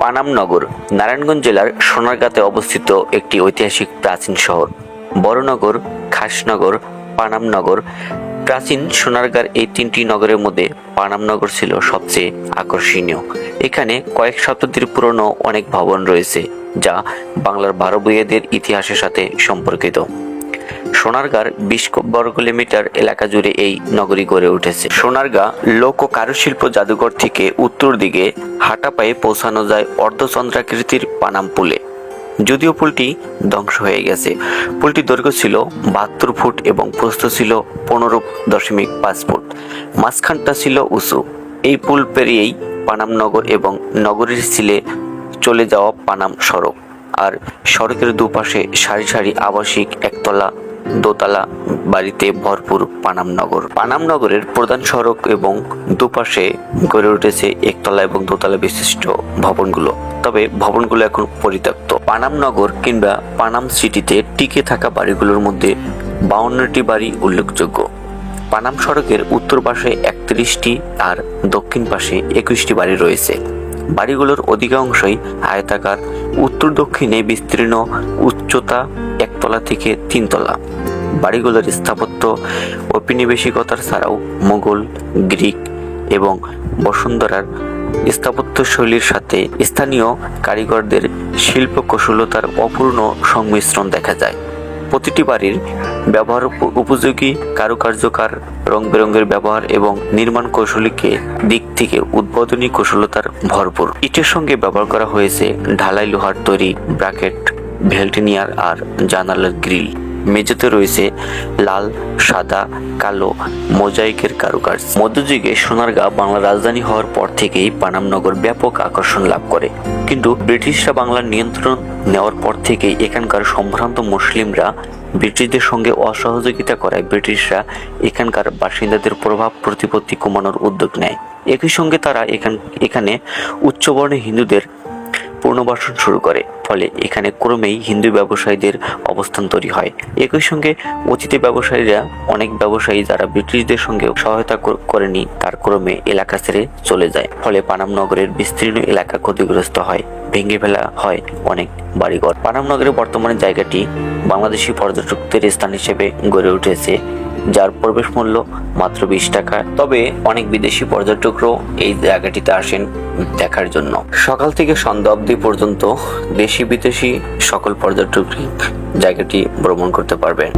পানাম নগর, নারায়ণগঞ্জ জেলার সোনারগাঁতে অবস্থিত একটি ঐতিহাসিক প্রাচীন শহর। বড়নগর, খাসনগর পানামনগর প্রাচীন সোনারগাঁর এই তিনটি নগরের মধ্যে পানামনগর ছিল সবচেয়ে আকর্ষণীয়। এখানে কয়েক শতাব্দীর পুরনো অনেক ভবন রয়েছে, যা বাংলার বারো বইয়েদের ইতিহাসের সাথে সম্পর্কিত। সোনারগাঁর বিশ বর্গ কিলোমিটার এলাকা জুড়ে এই নগরী গড়ে উঠেছে। সোনারগাঁ লোক ও কারুশিল্প জাদুঘর থেকে উত্তর দিকে হাঁটা পায়ে পৌঁছানো যায় অর্ধচন্দ্রাকৃতির পানাম পুলে। যদিও পুলটি ধ্বংস হয়ে গেছে। পুলটির দৈর্ঘ্য ছিল বাহাত্তর ফুট এবং প্রস্থ ছিল পনেরো দশমিক পাঁচ ফুট। মাঝখানটা ছিল উঁচু। এই পুল পেরিয়েই পানাম নগর এবং নগরীর ছিলে চলে যাওয়া পানাম সড়ক। আর সড়কের দুপাশে সারি সারি আবাসিক একতলা, দোতলা, বাড়িতে ভরপুর পানামনগর। পানামনগরের প্রধান সড়ক এবং দুপাশে গড়ে উঠেছে একতলা এবং দোতলা বিশিষ্ট ভবনগুলো। তবে ভবনগুলো এখন পরিত্যক্ত। পানামনগর কিংবা পানাম সিটিতে টিকে থাকা বাড়িগুলোর মধ্যে বাউন্নটি বাড়ি উল্লেখযোগ্য। পানাম সড়কের উত্তর পাশে একত্রিশটি আর দক্ষিণ পাশে একুশটি বাড়ি রয়েছে। বাড়িগুলোর অধিকাংশই আয়তাকার, উত্তর দক্ষিণে বিস্তীর্ণ, উচ্চতা একতলা থেকে তিনতলা। বাড়িগুলোর স্থাপত্য ঔপনিবেশিকতার ছাড়াও মুঘল, গ্রিক এবং বসুন্ধরার স্থাপত্য শৈলীর সাথে স্থানীয় কারিগরদের শিল্প কৌশলতার অপূর্ণ সংমিশ্রণ দেখা যায়। প্রতিটি বাড়ির ব্যবহার উপ- উপযোগী, কারুকার্যকার রং বেরঙের ব্যবহার এবং নির্মাণ কৌশলীকে দিক থেকে উদ্বোধনী কৌশলতার ভরপুর। ইটের সঙ্গে ব্যবহার করা হয়েছে ঢালাই লোহার তৈরি ব্র্যাকেট ভেল্টিনিয়ার আর জানালার গ্রিল। মেঝেতে রয়েছে লাল, সাদা, কালো মোজাইকের কারুকার্য। মধ্যযুগে সোনারগাঁ বাংলার রাজধানী হওয়ার পর থেকেই পানামনগর ব্যাপক আকর্ষণ লাভ করে। কিন্তু ব্রিটিশরা বাংলার নিয়ন্ত্রণ নেওয়ার পর থেকেই এখানকার সম্ভ্রান্ত মুসলিমরা ব্রিটিশদের সঙ্গে অসহযোগিতা করায় ব্রিটিশরা এখানকার বাসিন্দাদের প্রভাব প্রতিপত্তি কমানোর উদ্যোগ নেয়। একই সঙ্গে তারা এখান এখানে উচ্চবর্ণের হিন্দুদের পুনর্বাসন শুরু করে, ফলে এখানে ক্রমেই হিন্দু ব্যবসায়ীদের অবস্থান তৈরি হয়। একই সঙ্গে অতীতে ব্যবসায়ীরা অনেক ব্যবসায়ী যারা ব্রিটিশদের সঙ্গে সহায়তা কর- করেনি, তার ক্রমে এলাকা ছেড়ে চলে যায়। ফলে পানাম নগরের বিস্তীর্ণ এলাকা ক্ষতিগ্রস্ত হয়। ভেঙে ফেলা হয় অনেক বাড়িঘর। পানাম নগরের বর্তমানে জায়গাটি বাংলাদেশি পর্যটকদের স্থান হিসেবে গড়ে উঠেছে, যার প্রবেশ মূল্য মাত্র বিশ টাকা। তবে অনেক বিদেশি পর্যটকরাও এই জায়গাটিতে আসেন দেখার জন্য। সকাল থেকে সন্ধ্যা অবধি পর্যন্ত দেশি বিদেশি সকল পর্যটকই জায়গাটি ভ্রমণ করতে পারবেন।